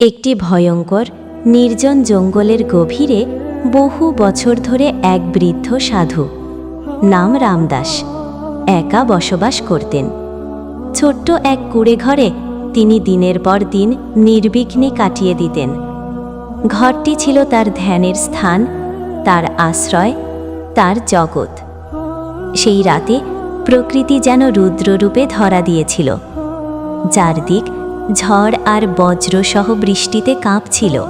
একটি ভয়ঙ্কর, নির্জন জঙ্গলের গভীরে বহু বছর ধরে এক বৃদ্ধ সাধু, নাম রামদাস, একা বসবাস করতেন। ছোট্ট এক কুড়ে ঘরে তিনি দিনের পর দিন নির্বিঘ্নে কাটিয়ে দিতেন। ঘরটি ছিল তার ধ্যানের স্থান, তার আশ্রয়, তার জগৎ। সেই রাতে প্রকৃতি যেন রুদ্ররূপে ধরা দিয়েছিল। চারদিক ঝড় আর বজ্রসহ বৃষ্টিতে কাঁপছিল।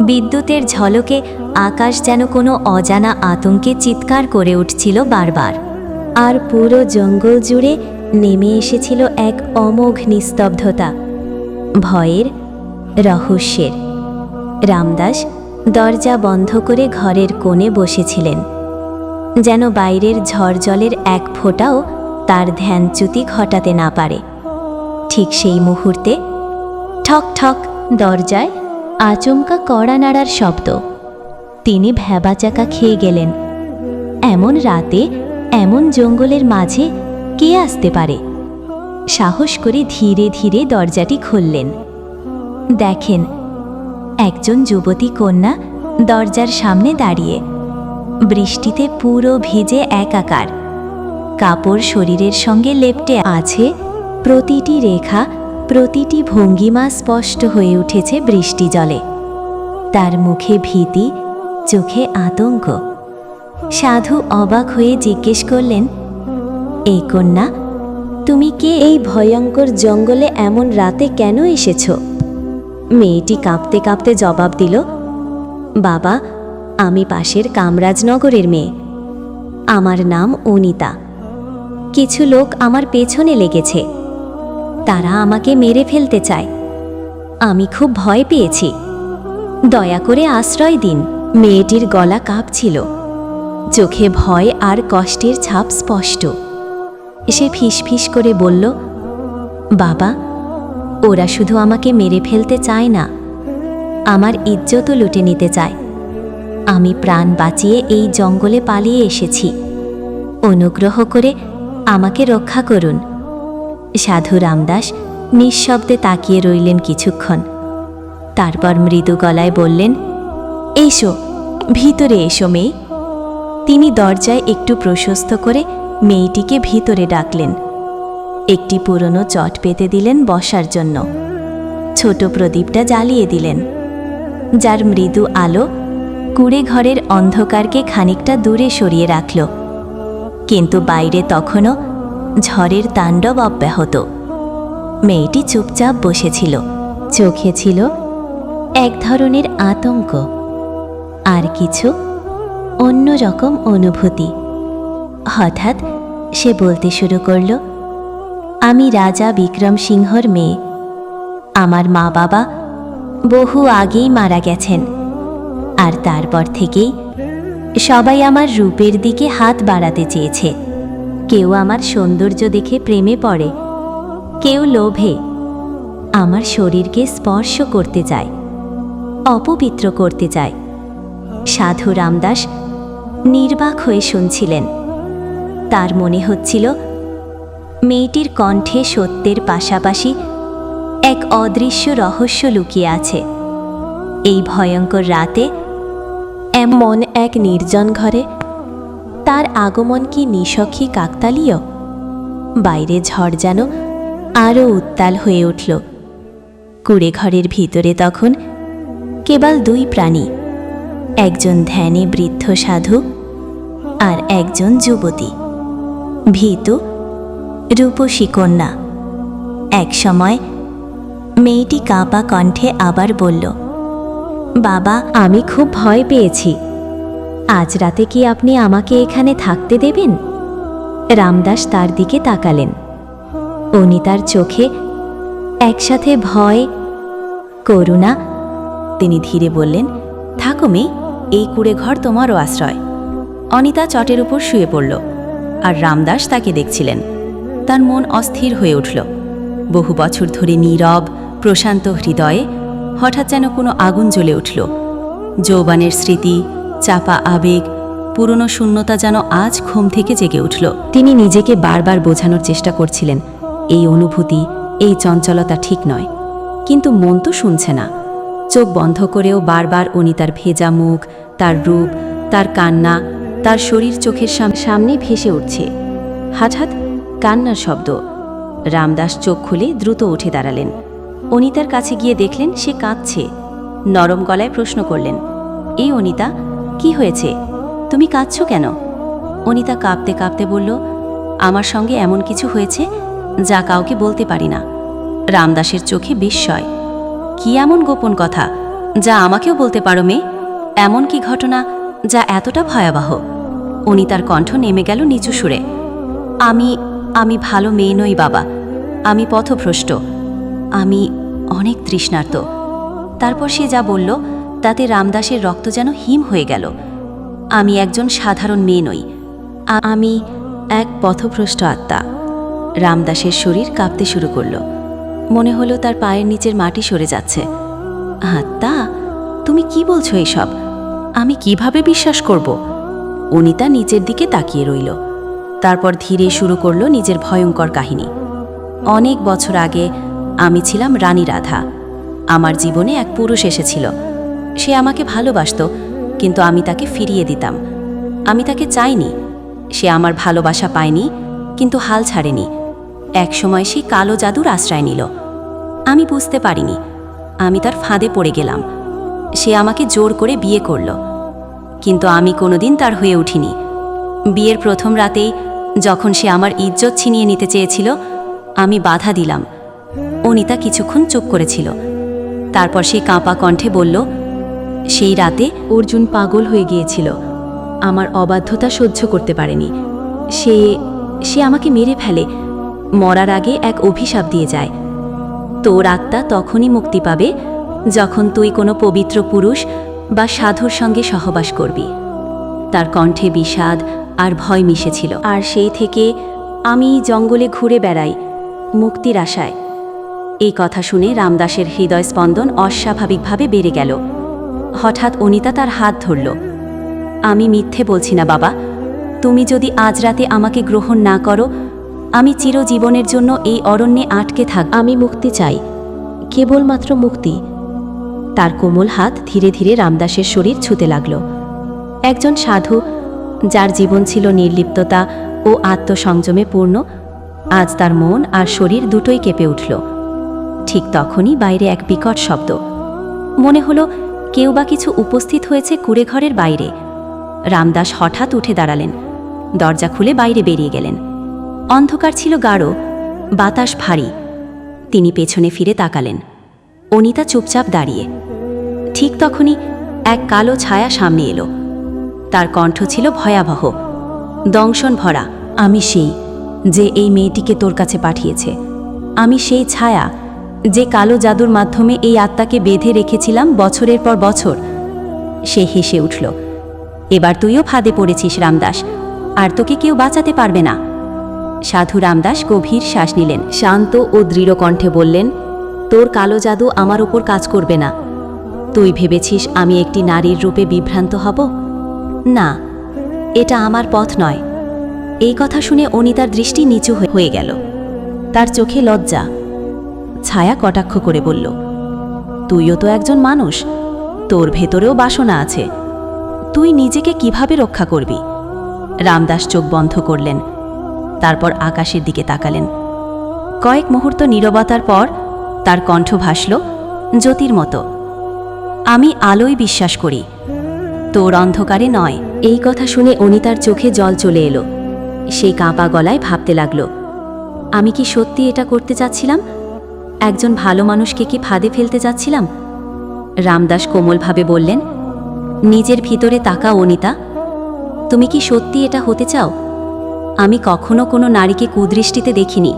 বিদ্যুতের ঝলকে আকাশ যেন কোনো অজানা আতঙ্কে চিৎকার করে উঠছিল বারবার। আর পুরো জঙ্গল জুড়ে নেমে এসেছিল এক অমোঘ নিস্তব্ধতা। ভয়ের, রহস্যের। রামদাস দরজা বন্ধ করে ঘরের কোণে বসেছিলেন। যেন বাইরের ঝড় জলের এক ফোঁটাও তার ধ্যানচ্যুতি ঘটাতে না পারে। ঠিক সেই মুহূর্তে ঠক ঠক দরজায় আচমকা কড়া নাড়ার শব্দ। তিনি ভ্যাবাচাকা খেয়ে গেলেন। এমন রাতে, এমন জঙ্গলের মাঝে কে আসতে পারে? সাহস করে ধীরে ধীরে দরজাটি খুললেন। দেখেন, একজন যুবতী কন্যা দরজার সামনে দাঁড়িয়ে, বৃষ্টিতে পুরো ভিজে একাকার। কাপড় শরীরের সঙ্গে লেপটে আছে প্রতিটি রেখা, প্রতিটি ভঙ্গিমা স্পষ্ট হয়ে উঠেছে বৃষ্টি জলে তার মুখে ভীতি, চোখে আতঙ্ক। সাধু অবাক হয়ে জিজ্ঞেস করলেন এই কন্যা, তুমি কে এই ভয়ঙ্কর জঙ্গলে এমন রাতে কেন এসেছ? মেয়েটি কাঁপতে কাঁপতে জবাব দিল, বাবা, আমি পাশের কামরাজনগরের মেয়ে। আমার নাম অনিতা। কিছু লোক আমার পেছনে লেগেছে। তারা আমাকে মেরে ফেলতে চায়। আমি খুব ভয় পেয়েছি। দয়া করে আশ্রয় দিন। মেয়েটির গলা কাঁপছিল। চোখে ভয় আর কষ্টের ছাপ স্পষ্ট। সে ফিসফিস করে বলল, বাবা, ওরা শুধু আমাকে মেরে ফেলতে চায় না। আমার ইজ্জতও লুটে নিতে চায়। আমি প্রাণ বাঁচিয়ে এই জঙ্গলে পালিয়ে এসেছি। অনুগ্রহ করে আমাকে রক্ষা করুন। সাধু রামদাস নিঃশব্দে তাকিয়ে রইলেন কিছুক্ষণ। তারপর মৃদু গলায় বললেন, এসো, ভিতরে এসো মেয়ে। তিনি দরজায় একটু প্রশস্ত করে মেয়েটিকে ভিতরে ডাকলেন। একটি পুরনো চট পেতে দিলেন বসার জন্য। ছোট প্রদীপটা জ্বালিয়ে দিলেন। যার মৃদু আলো কুড়ে ঘরের অন্ধকারকে খানিকটা দূরে সরিয়ে রাখল। কিন্তু বাইরে তখনও ঝড়ের তাণ্ডব অব্যাহত। মেয়েটি চুপচাপ বসেছিল। চোখে ছিল এক ধরনের আতঙ্ক। আর কিছু অন্য রকম অনুভূতি। হঠাৎ সে বলতে শুরু করল, আমি রাজা বিক্রম সিংহর মেয়ে। আমার মা বাবা বহু আগেই মারা গেছেন। আর তারপর থেকেই সবাই আমার রূপের দিকে হাত বাড়াতে চেয়েছে। কেউ আমার সৌন্দর্য দেখে প্রেমে পড়ে, কেউ লোভে আমার শরীরকে স্পর্শ করতে চায়, অপবিত্র করতে চায়। সাধু রামদাস নির্বাক হয়ে শুনছিলেন। তার মনে হচ্ছিল, মেয়েটির কণ্ঠে সত্যের পাশাপাশি এক অদৃশ্য রহস্য লুকিয়ে আছে। এই ভয়ঙ্কর রাতে এমন এক নির্জন ঘরে তার আগমন কি নিশক্ষী কাকতালীয়? বাইরে ঝড় যেন আরও উত্তাল হয়ে উঠল। কুড়ে ঘরের ভিতরে তখন কেবল দুই প্রাণী, একজন ধ্যানে বৃদ্ধ সাধু আর একজন যুবতী। ভীতু, রূপসী কন্যা। এক সময় মেয়েটি কাঁপা কণ্ঠে আবার বলল, বাবা, আমি খুব ভয় পেয়েছি। আজ রাতে কি আপনি আমাকে এখানে থাকতে দেবেন? রামদাস তার দিকে তাকালেন। অনিতার চোখে একসাথে ভয়, করুণা, তিনি ধীরে বললেন, থাকো মেয়ে, এই কুড়ে ঘর তোমারও আশ্রয়। অনিতা চটের উপর শুয়ে পড়ল, আর রামদাস তাকে দেখছিলেন। তার মন অস্থির হয়ে উঠল। বহু বছর ধরে নীরব, প্রশান্ত হৃদয়ে হঠাৎ যেন কোনো আগুন জ্বলে উঠল। যৌবানের স্মৃতি চাপা আবেগ, পুরনো শূন্যতা যেন আজ ঘুম থেকে জেগে উঠল। তিনি নিজেকে বারবার বোঝানোর চেষ্টা করছিলেন, এই অনুভূতি, এই চঞ্চলতা ঠিক নয়। কিন্তু মন তো শুনছে না। চোখ বন্ধ করেও বারবার অনিতার ভেজা মুখ, তার রূপ, তার কান্না, তার শরীর চোখের সাম- সামনে ভেসে উঠছে। হঠাৎ কান্নার শব্দ। রামদাস চোখ খুলে দ্রুত উঠে দাঁড়ালেন। অনিতার কাছে গিয়ে দেখলেন সে কাঁদছে। নরম গলায় প্রশ্ন করলেন, এই অনিতা কি হয়েছে? তুমি কাঁদছ কেন? অনিতা কাঁপতে কাঁপতে বলল, আমার সঙ্গে এমন কিছু হয়েছে যা কাউকে বলতে পারি না। রামদাসের চোখে বিস্ময়। কি এমন গোপন কথা? যা আমাকেও বলতে পারো মেয়ে। এমন কি ঘটনা যা এতটা ভয়াবহ? অনিতার কণ্ঠ নেমে গেল নিচু সুরে। আমি আমি ভালো মেয়ে নই বাবা। আমি পথভ্রষ্ট। আমি অনেক তৃষ্ণার্ত। তারপর সে যা বলল তাতে রামদাসের রক্ত যেন হিম হয়ে গেল। আমি একজন সাধারণ মেয়ে নই। আমি এক পথভ্রষ্ট আত্মা। রামদাসের শরীর কাঁপতে শুরু করল। মনে হলো তার পায়ের নিচের মাটি সরে যাচ্ছে। আত্মা, তুমি কি বলছো এইসব আমি কীভাবে বিশ্বাস করব? অনিতা নিচের দিকে তাকিয়ে রইল। তারপর ধীরে শুরু করল নিজের ভয়ঙ্কর কাহিনী। অনেক বছর আগে আমি ছিলাম রানী রাধা। আমার জীবনে এক পুরুষ এসেছিল। সে আমাকে ভালোবাসতো, কিন্তু আমি তাকে ফিরিয়ে দিতাম। আমি তাকে চাইনি। সে আমার ভালোবাসা পায়নি, কিন্তু হাল ছাড়েনি। একসময় সে কালো জাদুর আশ্রয় নিল। আমি বুঝতে পারিনি। আমি তার ফাঁদে পড়ে গেলাম। সে আমাকে জোর করে বিয়ে করল। কিন্তু আমি কোনোদিন তার হয়ে উঠিনি। বিয়ের প্রথম রাতেই যখন সে আমার ইজ্জত ছিনিয়ে নিতে চেয়েছিল, আমি বাধা দিলাম। অনিতা কিছুক্ষণ চুপ করেছিল। তারপর সে কাঁপা কণ্ঠে বলল সেই রাতে অর্জুন পাগল হয়ে গিয়েছিল। আমার অবাধ্যতা সহ্য করতে পারেনি। সে সে আমাকে মেরে ফেলে। মরার আগে এক অভিশাপ দিয়ে যায়। তোর আত্মা তখনই মুক্তি পাবে যখন তুই কোনো পবিত্র পুরুষ বা সাধুর সঙ্গে সহবাস করবি। তার কণ্ঠে বিষাদ আর ভয় মিশেছিল। আর সেই থেকে আমি জঙ্গলে ঘুরে বেড়াই, মুক্তির আশায়। এই কথা শুনে রামদাসের হৃদয় স্পন্দন অস্বাভাবিকভাবে বেড়ে গেল। হঠাৎ অনিতা তার হাত ধরল। আমি মিথ্যে বলছি না, বাবা। তুমি যদি আজ রাতে আমাকে গ্রহণ না করো, আমি চিরজীবনের জন্য এই অরণ্যে আটকে থাক। আমি মুক্তি চাই। কেবলমাত্র মুক্তি। তার কোমল হাত ধীরে ধীরে রামদাসের শরীর ছুতে লাগল। একজন সাধু, যার জীবন ছিল নির্লিপ্ততা ও আত্মসংযমে পূর্ণ, আজ তার মন আর শরীর দুটোই কেঁপে উঠল। ঠিক তখনই বাইরে এক বিকট শব্দ। মনে হলো কেউ বা কিছু উপস্থিত হয়েছে কুড়েঘরের বাইরে। রামদাস হঠাৎ উঠে দাঁড়ালেন। দরজা খুলে বাইরে বেরিয়ে গেলেন। অন্ধকার ছিল গাঢ়, বাতাস ভারী। তিনি পেছনে ফিরে তাকালেন। অনিতা চুপচাপ দাঁড়িয়ে। ঠিক তখনই এক কালো ছায়া সামনে এলো। তার কণ্ঠ ছিল ভয়াবহ। দংশন ভরা, আমি সেই, যে এই মেয়েটিকে তোর কাছে পাঠিয়েছে। আমি সেই ছায়া যে কালো জাদুর মাধ্যমে এই আত্মাকে বেঁধে রেখেছিলাম বছরের পর বছর। সে হেসে উঠল, এবার তুইও ফাঁদে পড়েছিস, রামদাস, আর তোকে কেউ বাঁচাতে পারবে না। সাধু রামদাস গভীর শ্বাস নিলেন, শান্ত ও দৃঢ় কণ্ঠে বললেন, তোর কালো জাদু আমার ওপর কাজ করবে না। তুই ভেবেছিস আমি একটি নারীর রূপে বিভ্রান্ত হব? না, এটা আমার পথ নয়। এই কথা শুনে অনিতার দৃষ্টি নিচু হয়ে- গেল। তার চোখে লজ্জা ছায়া কটাক্ষ করে বলল, তুইও তো একজন মানুষ, তোর ভেতরেও বাসনা আছে। তুই নিজেকে কীভাবে রক্ষা করবি? রামদাস চোখ বন্ধ করলেন, তারপর আকাশের দিকে তাকালেন। কয়েক মুহূর্ত নীরবতার পর তার কণ্ঠ ভাসল, জ্যোতির মতো, আমি আলোয় বিশ্বাস করি, তোর অন্ধকারে নয়। এই কথা শুনে অনিতার চোখে জল চলে এলো। সেই কাঁপা গলায় ভাবতে লাগল, আমি কি সত্যি এটা করতে চাচ্ছিলাম? একজন ভালো মানুষকে কি ফাঁদে ফেলতে যাচ্ছিলাম? রামদাস কোমলভাবে বললেন, নিজের ভিতরে তাকা অনিতা। তুমি কি সত্যি এটা হতে চাও? আমি কখনো কোনো নারীকে কুদৃষ্টিতে দেখিনি।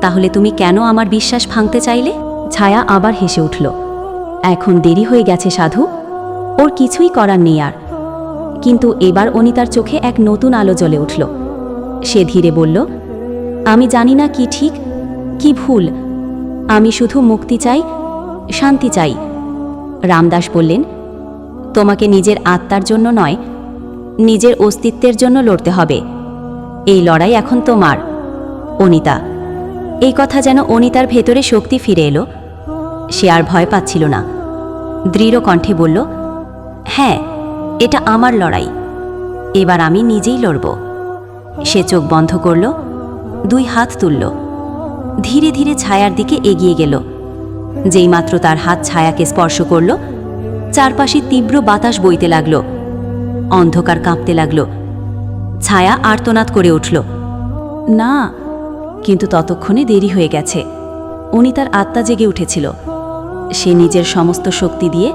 তাহলে তুমি কেন আমার বিশ্বাস ভাঙতে চাইলে? ছায়া আবার হেসে উঠল, এখন দেরি হয়ে গেছে সাধু, ওর কিছুই করার নেই আর। কিন্তু এবার অনিতার চোখে এক নতুন আলো জ্বলে উঠল। সে ধীরে বলল, আমি জানি না কি ঠিক, কি ভুল আমি শুধু মুক্তি চাই, শান্তি চাই। রামদাস বললেন, তোমাকে নিজের আত্মার জন্য নয়, নিজের অস্তিত্বের জন্য লড়তে হবে। এই লড়াই এখন তোমার, অনিতা। এই কথা যেন অনিতার ভেতরে শক্তি ফিরে এলো। সে আর ভয় পাচ্ছিল না। দৃঢ় কণ্ঠে বলল হ্যাঁ এটা আমার লড়াই। এবার আমি নিজেই লড়ব। সে চোখ বন্ধ করল, দুই হাত তুলল। ধীরে ধীরে ছায়ার দিকে এগিয়ে গেল। যেই মাত্র তার হাত ছায়াকে স্পর্শ করল, চারপাশে তীব্র বাতাস বইতে লাগল। অন্ধকার কাঁপতে লাগল। ছায়া আর্তনাদ করে উঠল। না, কিন্তু ততক্ষণে দেরি হয়ে গেছে। উনি তার আত্মা জেগে উঠেছিল। সে নিজের সমস্ত শক্তি দিয়ে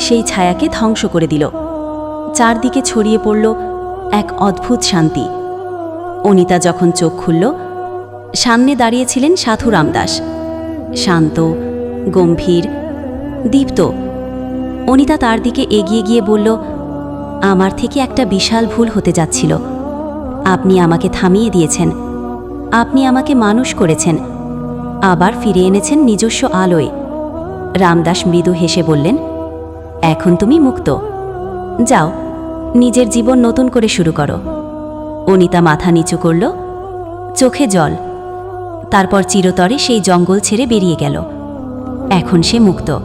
সেই ছায়াকে ধ্বংস করে দিল। চারদিকে ছড়িয়ে পড়ল এক অদ্ভুত শান্তি। অনিতা যখন চোখ খুলল সামনে দাঁড়িয়েছিলেন সাধু রামদাস। শান্ত, গম্ভীর, দীপ্ত। অনিতা তার দিকে এগিয়ে গিয়ে বলল, আমার থেকে একটা বিশাল ভুল হতে যাচ্ছিল। আপনি আমাকে থামিয়ে দিয়েছেন। আপনি আমাকে মানুষ করেছেন। আবার ফিরে এনেছেন নিজস্ব আলোয়। রামদাস মৃদু হেসে বললেন, এখন তুমি মুক্ত। যাও, নিজের জীবন নতুন করে শুরু করো। অনিতা মাথা নিচু করল, চোখে জল। তারপর চিরতরে সেই জঙ্গল ছেড়ে বেরিয়ে গেল। এখন সে মুক্ত।